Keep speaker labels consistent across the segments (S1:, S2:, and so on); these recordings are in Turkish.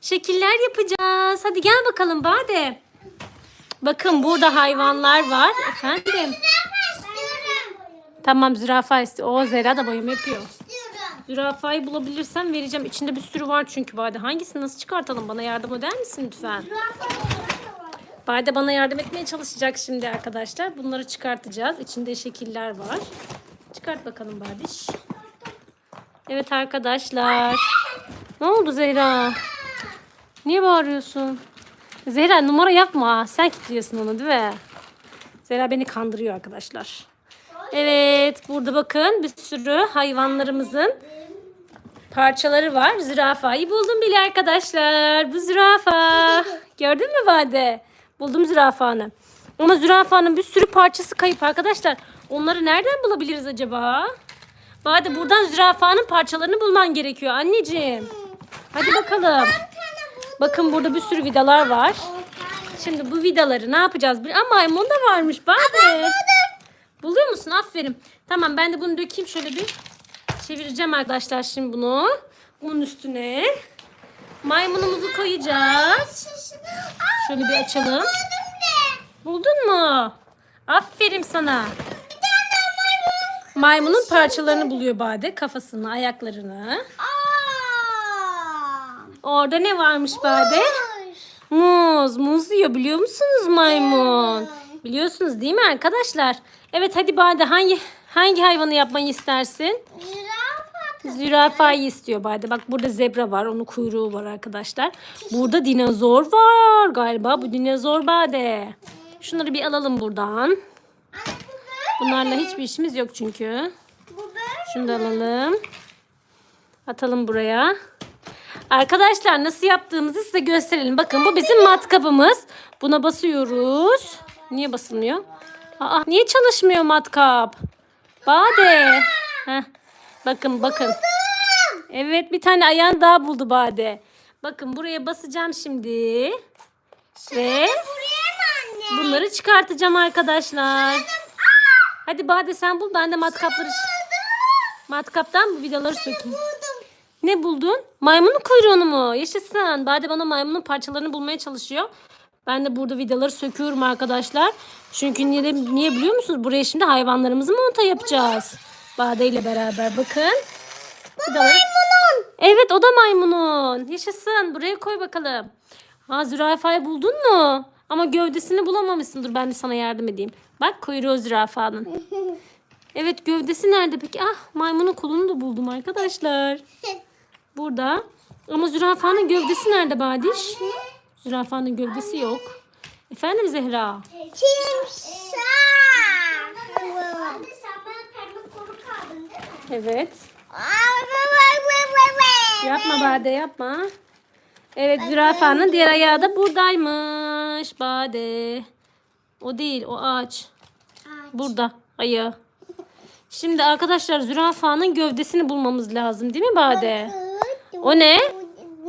S1: şekiller yapacağız. Hadi gel bakalım Bade. Bakın burada hayvanlar var. Efendim. Tamam zürafa istiyor. O Zera da boyama yapıyor. Zürafayı bulabilirsem vereceğim. İçinde bir sürü var çünkü Bade. Hangisini nasıl çıkartalım? Bana yardım eder misin lütfen? Bade bana yardım etmeye çalışacak şimdi arkadaşlar. Bunları çıkartacağız. İçinde şekiller var. Çıkart bakalım Badiş. Evet arkadaşlar. Ne oldu Zehra? Niye bağırıyorsun? Zehra numara yapma. Sen kilitliyorsun onu değil mi? Zehra beni kandırıyor arkadaşlar. Evet burada bakın bir sürü hayvanlarımızın parçaları var. Zürafayı buldum bile arkadaşlar. Bu zürafa. Gördün mü Bade? Buldum zürafanı. Ama zürafanın bir sürü parçası kayıp arkadaşlar. Onları nereden bulabiliriz acaba? Bade buradan zürafanın parçalarını bulman gerekiyor anneciğim. Hadi bakalım. Bakın burada bir sürü vidalar var. Şimdi bu vidaları ne yapacağız? Aa maymun da varmış Bade. Buluyor musun? Aferin. Tamam ben de bunu dökeyim şöyle bir. Çevireceğim arkadaşlar şimdi bunu. Bunun üstüne maymunumuzu koyacağız. Şöyle bir açalım. Buldun mu? Aferin sana. Maymunun parçalarını buluyor Bade. Kafasını, ayaklarını. Orada ne varmış Bade? Muz. Muz yiyor biliyor musunuz maymun? Biliyorsunuz değil mi arkadaşlar? Evet hadi Bade hangi hangi hayvanı yapmayı istersin? Zürafayı istiyor Bade. Bak burada zebra var. Onun kuyruğu var arkadaşlar. Burada dinozor var galiba. Bu dinozor Bade. Şunları bir alalım buradan. Bunlarla hiçbir işimiz yok çünkü. Şunu da alalım. Atalım buraya. Arkadaşlar nasıl yaptığımızı size gösterelim. Bakın bu bizim matkapımız. Buna basıyoruz. Niye basılmıyor? Aa, niye çalışmıyor matkap? Bade. Heh. Bakın bakın. Evet bir tane ayağın daha buldu Bade. Bakın buraya basacağım şimdi. Ve bunları çıkartacağım arkadaşlar. Hadi Bade sen bul ben de matkapları matkaptan bu vidaları sökeyim. Ne buldun? Maymunun kuyruğunu mu? Yaşasın. Bade bana maymunun parçalarını bulmaya çalışıyor. Ben de burada vidaları söküyorum arkadaşlar. Çünkü niye, niye biliyor musunuz? Buraya şimdi hayvanlarımızı monta yapacağız. Bade ile beraber bakın. Vidaları... Evet o da maymunun. Yaşasın. Buraya koy bakalım. Ha zürafayı buldun mu? Ama gövdesini bulamamışsın. Dur ben de sana yardım edeyim. Bak kuyruğu zürafanın. Evet gövdesi nerede peki? Ah maymunun kolunu da buldum arkadaşlar. Burada. Ama zürafanın gövdesi nerede Badiş? Zürafanın gövdesi yok. Efendim Zehra? Evet. Yapma Bade yapma. Evet zürafanın diğer ayağı da buradaymış Bade. O değil o ağaç. Burada ayağı. Şimdi arkadaşlar zürafanın gövdesini bulmamız lazım değil mi Bade? O ne?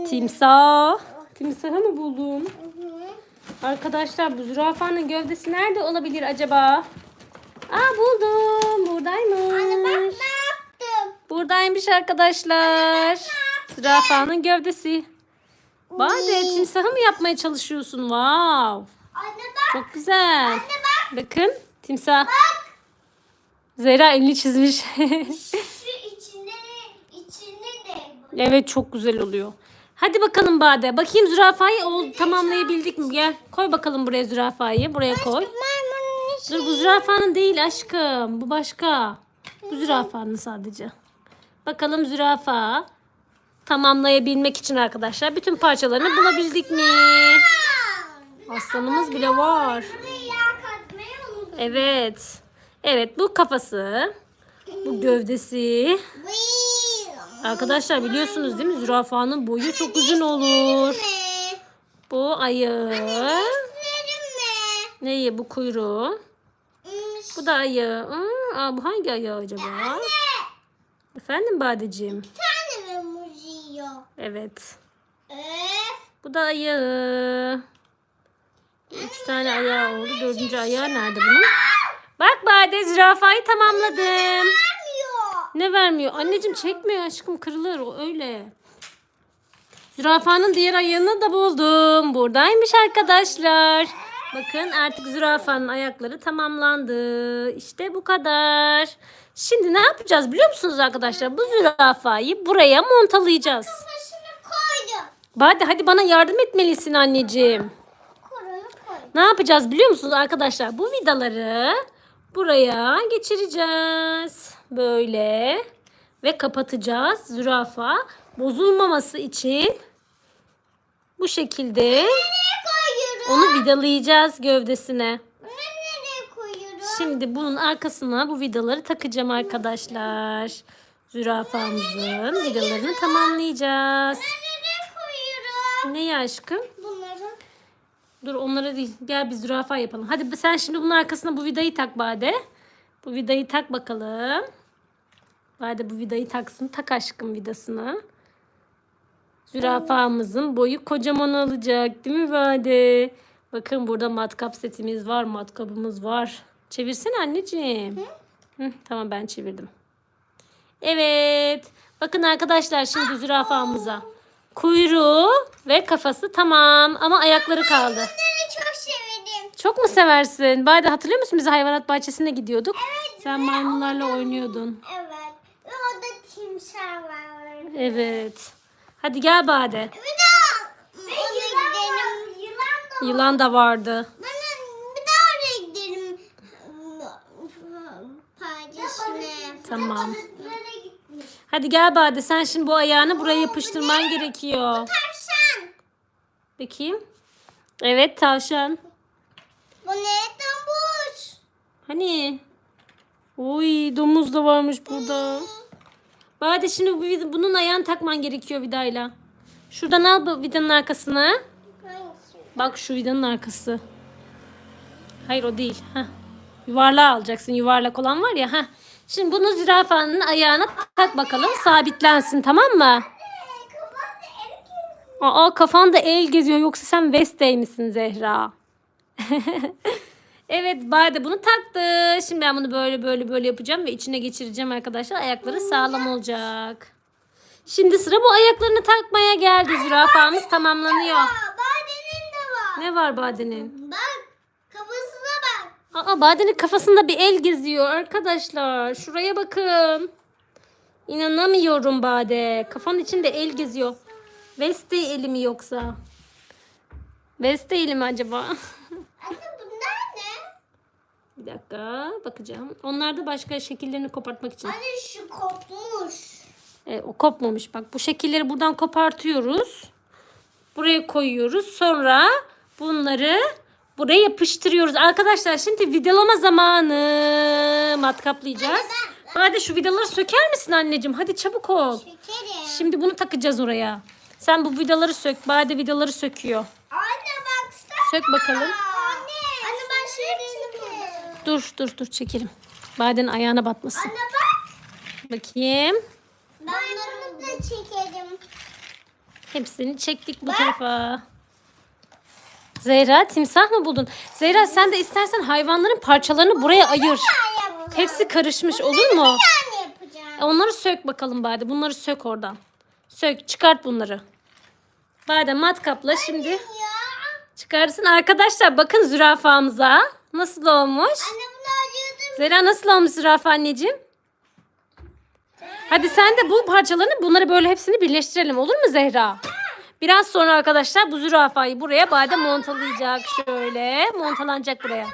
S1: Timsah. Timsahı mı buldun? Arkadaşlar bu zürafanın gövdesi nerede olabilir acaba? Aa buldum. Buradaymış. Buradaymış arkadaşlar. Zürafanın gövdesi. Bade timsahı mı yapmaya çalışıyorsun? Wow. Çok güzel. Bakın timsah. Zehra elini çizmiş. evet çok güzel oluyor. Hadi bakalım Bade. Bakayım zürafayı ol, tamamlayabildik mi? Gel koy bakalım buraya zürafayı. Buraya koy. Dur bu zürafanın değil aşkım. Bu başka. Bu zürafanın sadece. Bakalım zürafa tamamlayabilmek için arkadaşlar bütün parçalarını bulabildik mi? Aslanımız bile var. Evet. Evet bu kafası. Bu gövdesi. Arkadaşlar biliyorsunuz değil mi? Zürafanın boyu çok uzun olur. Bu ayağı. Neyi bu kuyruğu? Bu da ayağı. Hmm, aa, bu hangi ayağı acaba? Efendim Badeciğim? Evet. Bu da ayağı. Üç tane ayağı oldu. Dördüncü ayağı nerede bunun? Bak Bade zürafayı tamamladım. Ne vermiyor? Anneciğim çekmiyor aşkım kırılır o öyle. Zürafanın diğer ayağını da buldum. Buradaymış arkadaşlar. Bakın artık zürafanın ayakları tamamlandı. İşte bu kadar. Şimdi ne yapacağız biliyor musunuz arkadaşlar? Bu zürafayı buraya montalayacağız. Hadi hadi bana yardım etmelisin anneciğim. Ne yapacağız biliyor musunuz arkadaşlar? Bu vidaları buraya geçireceğiz. Böyle. Ve kapatacağız. Zürafa bozulmaması için bu şekilde onu vidalayacağız gövdesine. Şimdi bunun arkasına bu vidaları takacağım arkadaşlar. Zürafamızın vidalarını tamamlayacağız.
S2: Nereye koyuyorum?
S1: Ne ya aşkım?
S2: Bunları.
S1: Dur onlara değil. Gel bir zürafa yapalım. Hadi sen şimdi bunun arkasına bu vidayı tak Bade. Bu vidayı tak bakalım. Bade bu vidayı taksın. Tak aşkım vidasını. Zürafamızın boyu kocaman olacak. Değil mi Bade? Bakın burada matkap setimiz var. Matkabımız var. Çevirsene anneciğim. Hı, tamam ben çevirdim. Evet. Bakın arkadaşlar şimdi zürafamıza. Kuyruğu ve kafası tamam ama ayakları kaldı.
S2: Bunları çok severim.
S1: Çok mu seversin? Bade hatırlıyor musun biz hayvanat bahçesine gidiyorduk. Sen maymunlarla oynuyordun.
S2: Evet. Var.
S1: Evet. Hadi gel Bade.
S2: Bir daha oraya gidelim. Yılan da
S1: Yılan da vardı.
S2: Bana bir daha oraya gidelim. Parçasına.
S1: Tamam. Hadi gel Bade sen şimdi bu ayağını buraya yapıştırman gerekiyor.
S2: Tavşan.
S1: Bakayım. Evet tavşan.
S2: Bu ne? Domuz.
S1: Hani? Oy domuz da varmış burada. Bade şimdi bu bunun ayağını takman gerekiyor vidayla. Şuradan al bu vidanın arkasına. Bak şu vidanın arkası. Hayır o değil. Heh. Yuvarlağı alacaksın. Yuvarlak olan var ya. Heh. Şimdi bunu zürafanın ayağına tak bakalım. Sabitlensin tamam mı? Aa kafanda el geziyor. Yoksa sen Wednesday misin Zehra? evet Bade bunu taktı. Şimdi ben bunu böyle böyle böyle yapacağım ve içine geçireceğim arkadaşlar. Ayakları sağlam olacak. Şimdi sıra bu ayaklarını takmaya geldi. Zürafamız tamamlanıyor.
S2: Badenin de var.
S1: Ne var Bade'nin?
S2: Bak. Kafasına bak.
S1: Aa Bade'nin kafasında bir el geziyor arkadaşlar. Şuraya bakın. İnanamıyorum Bade. Kafanın içinde el geziyor. Wednesday eli mi yoksa? Wednesday eli mi acaba?
S2: Anne bunlar ne?
S1: bir dakika bakacağım. Onlar da başka şekillerini kopartmak için.
S2: Anne şu kopmuş.
S1: E, o kopmamış bak. Bu şekilleri buradan kopartıyoruz. Buraya koyuyoruz. Sonra bunları buraya yapıştırıyoruz. Arkadaşlar şimdi vidalama zamanı. Matkaplayacağız. Hadi şu vidaları söker misin anneciğim? Hadi çabuk ol.
S2: Şekerim.
S1: Şimdi bunu takacağız oraya. Sen bu vidaları sök. Bade vidaları söküyor.
S2: Anne baksana.
S1: Sök bakalım.
S2: Anne. Anne ben şöyle
S1: Dur dur dur çekelim. Badenin ayağına batmasın.
S2: Anne bak.
S1: Bakayım.
S2: Ben bunu da çekerim.
S1: Hepsini çektik bu tarafa. Zehra timsah mı buldun? Zehra sen de istersen hayvanların parçalarını buraya ayır. Hepsi karışmış olur mu? E, Onları sök bakalım Bade. Bunları sök oradan. Sök çıkart bunları. Bade matkapla şimdi
S2: Ya.
S1: çıkarsın. Arkadaşlar bakın zürafamıza. Nasıl olmuş?
S2: Anne bunu acıdım.
S1: Nasıl olmuş zürafa anneciğim? Hadi sen de bu parçalarını bunları böyle hepsini birleştirelim olur mu Zehra? Biraz sonra arkadaşlar bu zürafayı buraya Bade montalayacak. Şöyle montalanacak buraya.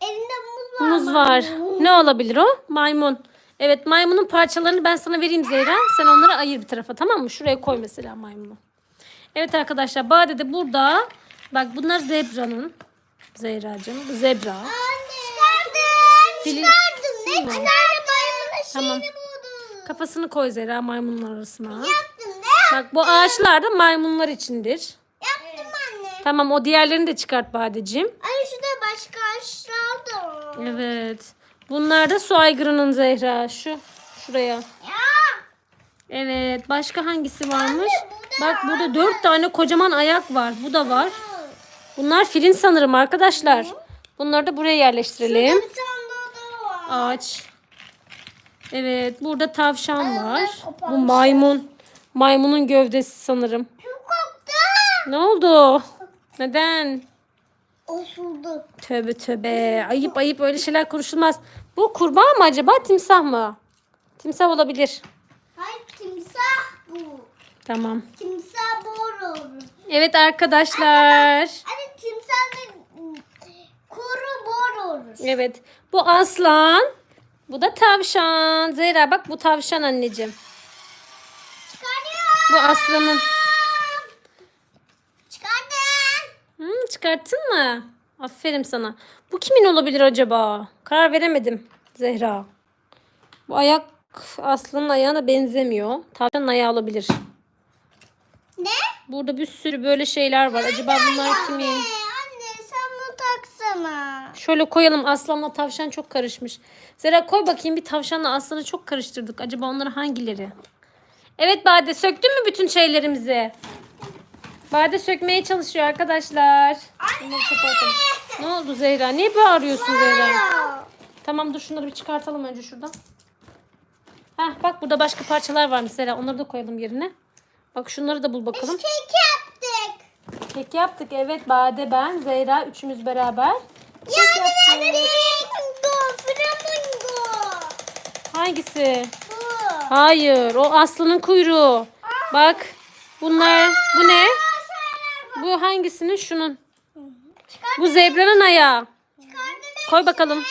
S2: Elinde muz var.
S1: Muz var. Ne olabilir o? Maymun. Evet maymunun parçalarını ben sana vereyim Zehra. Sen onları ayır bir tarafa tamam mı? Şuraya koy mesela maymunu. Evet arkadaşlar Bade de burada. Bak bunlar zebranın. Zehracığım. Bu zebra.
S2: Anne. Çıkardım.
S1: Filin-
S2: Çıkardım. Ne çıkardım? Maymunun
S1: Tamam.
S2: buldum.
S1: Kafasını koy Zehra maymunun arasına.
S2: Yaptım. Ne
S1: Bak bu ağaçlar da maymunlar içindir.
S2: yaptım anne?
S1: Tamam o diğerlerini de çıkart Badeciğim.
S2: Anne şurada başka ağaçlar da var.
S1: Evet. Bunlar da su aygırının Zehra. Şu. Şuraya.
S2: Ya.
S1: Evet. Başka hangisi varmış?
S2: burada
S1: Bak burada dört tane kocaman ayak var. Bu da var. Bunlar filin sanırım arkadaşlar. Bunları da buraya yerleştirelim.
S2: Bir tane daha var.
S1: Ağaç. Evet. Burada tavşan var. Bu maymun. Maymunun gövdesi sanırım. Ne oldu? Neden?
S2: Osurdu.
S1: Tövbe tövbe. Ayıp ayıp öyle şeyler konuşulmaz. Bu kurbağa mı acaba timsah mı? Timsah olabilir.
S2: Hayır timsah bu.
S1: Tamam.
S2: Timsah bor olur.
S1: Evet arkadaşlar.
S2: Hani timsah kuru bor olur.
S1: Evet. Bu aslan. Bu da tavşan. Zehra bak bu tavşan anneciğim.
S2: Çıkarıyorum.
S1: Bu aslanın.
S2: Çıkardım.
S1: Hı, çıkarttın mı? Aferin sana. Bu kimin olabilir acaba? Karar veremedim Zehra. Bu ayak aslanın ayağına benzemiyor. Tavşanın ayağı olabilir. Burada bir sürü böyle şeyler var. Acaba bunlar kimin?
S2: Anne, anne sen bunu taksana.
S1: Şöyle koyalım aslanla tavşan çok karışmış. Zehra koy bakayım bir tavşanla aslanı çok karıştırdık. Acaba onları hangileri? Evet Bade söktün mü bütün şeylerimizi? Bade sökmeye çalışıyor arkadaşlar. Kapatalım. Ne oldu Zehra? Niye bağırıyorsun Zehra? Tamam dur şunları bir çıkartalım önce şuradan. Heh, bak burada başka parçalar varmış Zehra. Onları da koyalım yerine. Bak şunları da bul bakalım.
S2: Kek yaptık.
S1: Kek yaptık evet Bade ben Zehra üçümüz beraber.
S2: Yani ben de flamingo.
S1: Hangisi?
S2: Bu.
S1: Hayır o aslanın kuyruğu. Bak bunlar bu ne? Bu hangisinin? Şunun. Bu zebranın ayağı.
S2: Çıkardım
S1: Koy bakalım.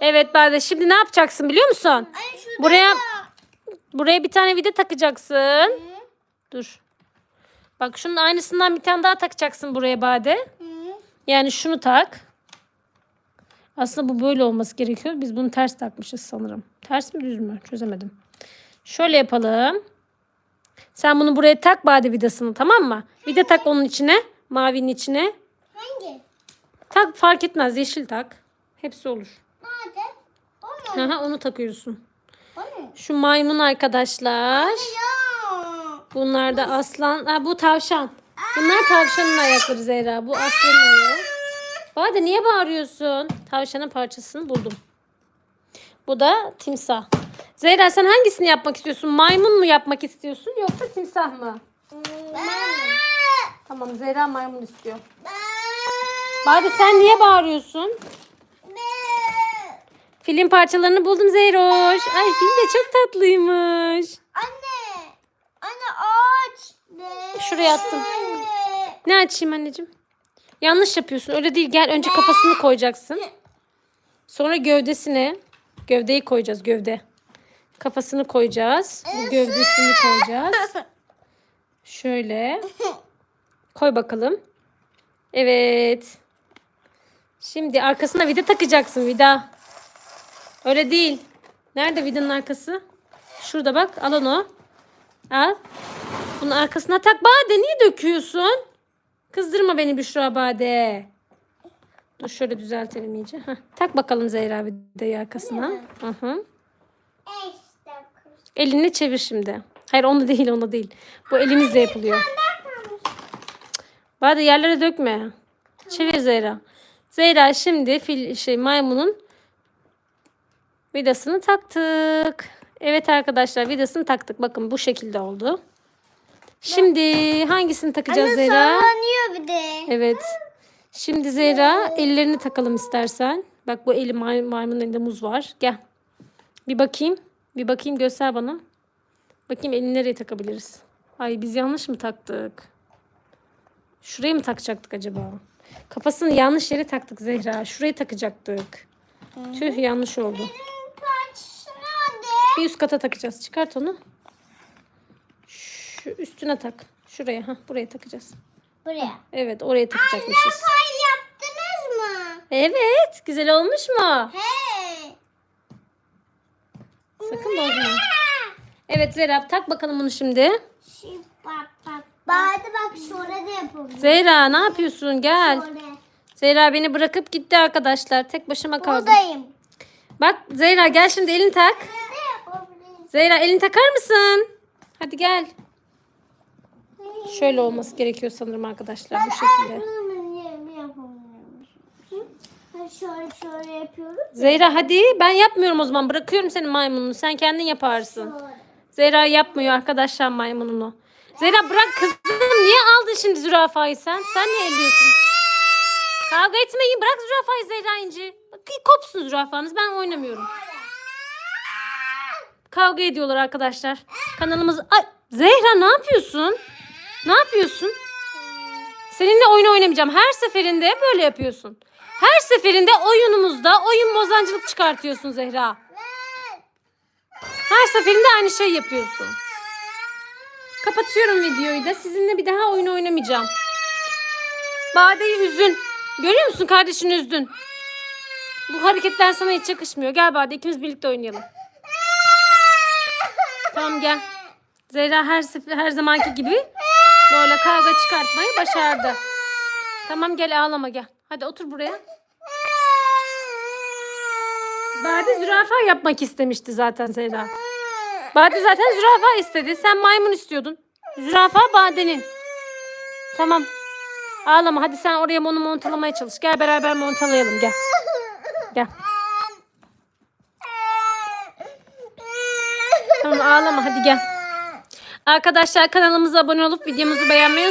S1: Evet Bade şimdi ne yapacaksın biliyor musun?
S2: Ay
S1: Buraya
S2: da.
S1: buraya bir tane vida takacaksın. Dur. Bak şunun aynısından bir tane daha takacaksın buraya Bade.
S2: Hı.
S1: Yani şunu tak. Aslında bu böyle olması gerekiyor. Biz bunu ters takmışız sanırım. Ters mi düz mü? Çözemedim. Şöyle yapalım. Sen bunu buraya tak bade vidasını tamam mı? Vida tak onun içine. Mavinin içine.
S2: Hangi?
S1: Tak fark etmez. Yeşil tak. Hepsi olur.
S2: Nerede? O mu?
S1: Aha, onu takıyorsun.
S2: O mu?
S1: Şu maymun arkadaşlar.
S2: Ya.
S1: Bunlar da aslan. Ha, bu tavşan. Bunlar tavşanın ayakları Zehra. Bu aslanın ayağı. Bade niye bağırıyorsun? Tavşanın parçasını buldum. Bu da timsah. Zehra sen hangisini yapmak istiyorsun? Maymun mu yapmak istiyorsun yoksa timsah mı? Tamam Zehra maymun istiyor. Bade sen niye bağırıyorsun? Film parçalarını buldum Zeyroş. Ay film de çok tatlıymış.
S2: Anne.
S1: Şuraya attım. Ne açayım anneciğim? Yanlış yapıyorsun. Öyle değil. Gel önce kafasını koyacaksın. Sonra gövdesine. Gövdeyi koyacağız gövde. Kafasını koyacağız. Bu gövdesini koyacağız. Şöyle. Koy bakalım. Evet. Şimdi arkasına vida takacaksın vida. Öyle değil. Nerede vidanın arkası? Şurada bak. Al onu. Al. Bunun arkasına tak. Bade niye döküyorsun? Kızdırma beni Büşra Bade. Dur şöyle düzeltelim iyice. Heh, tak bakalım Zehra vidayı arkasına. Hı hı.
S2: İşte kız.
S1: Elini çevir şimdi. Hayır onu değil onu değil. Bu elimizle yapılıyor. Bade yerlere dökme. Çevir Zehra. Zehra şimdi fil şey maymunun vidasını taktık. Evet arkadaşlar vidasını taktık. Bakın bu şekilde oldu. Şimdi hangisini takacağız
S2: Anne
S1: Zehra?
S2: sallanıyor bir de.
S1: Evet. Şimdi Zehra ellerini takalım istersen. Bak bu eli may- maymunun elinde muz var. Gel. Bir bakayım. Bir bakayım göster bana. Bakayım elini nereye takabiliriz? Ay biz yanlış mı taktık? Şuraya mı takacaktık acaba? Kafasını yanlış yere taktık Zehra. Şuraya takacaktık. Tüh yanlış oldu. Bir üst kata takacağız. Çıkart onu. Şu üstüne tak. Şuraya. ha buraya takacağız.
S2: Buraya.
S1: Evet oraya takacakmışız.
S2: Pay yaptınız mı?
S1: Evet. Güzel olmuş mu?
S2: Hey.
S1: Sakın bozma. Evet Zehra tak bakalım bunu şimdi.
S2: Şimdi bak bak. Bade bak şurada yapalım.
S1: Zehra ne yapıyorsun? Gel.
S2: Şöyle.
S1: Zehra beni bırakıp gitti arkadaşlar. Tek başıma kaldım.
S2: Buradayım.
S1: Bak Zehra gel şimdi elini tak. Zehra elini takar mısın? Hadi gel. Şöyle olması gerekiyor sanırım arkadaşlar bu şekilde.
S2: Şöyle şöyle yapıyoruz.
S1: Zehra hadi ben yapmıyorum o zaman. Bırakıyorum senin maymununu. Sen kendin yaparsın. Zehra yapmıyor arkadaşlar maymununu. Zehra bırak kızım niye aldın şimdi zürafayı sen? Sen niye elliyorsun? Kavga etmeyin bırak zürafayı Zehra İnci. Kopsun zürafanız ben oynamıyorum. Kavga ediyorlar arkadaşlar. Kanalımız... Ay Zehra ne yapıyorsun? Ne yapıyorsun? Seninle oyun oynamayacağım. Her seferinde böyle yapıyorsun. Her seferinde oyunumuzda oyun bozancılık çıkartıyorsun Zehra. Her seferinde aynı şey yapıyorsun. Kapatıyorum videoyu da. Sizinle bir daha oyun oynamayacağım. Bade'yi üzdün. Görüyor musun kardeşini üzdün. Bu hareketler sana hiç yakışmıyor. Gel Bade ikimiz birlikte oynayalım. Tamam gel. Zehra her her zamanki gibi böyle kavga çıkartmayı başardı. Tamam gel ağlama gel. Hadi otur buraya. Bade zürafa yapmak istemişti zaten Zehra. Bade zaten zürafa istedi. Sen maymun istiyordun. Zürafa Bade'nin. Tamam. Ağlama hadi sen oraya onu montalamaya çalış. Gel beraber montalayalım gel. Gel. Ağlama hadi gel. Arkadaşlar kanalımıza abone olup videomuzu beğenmeyi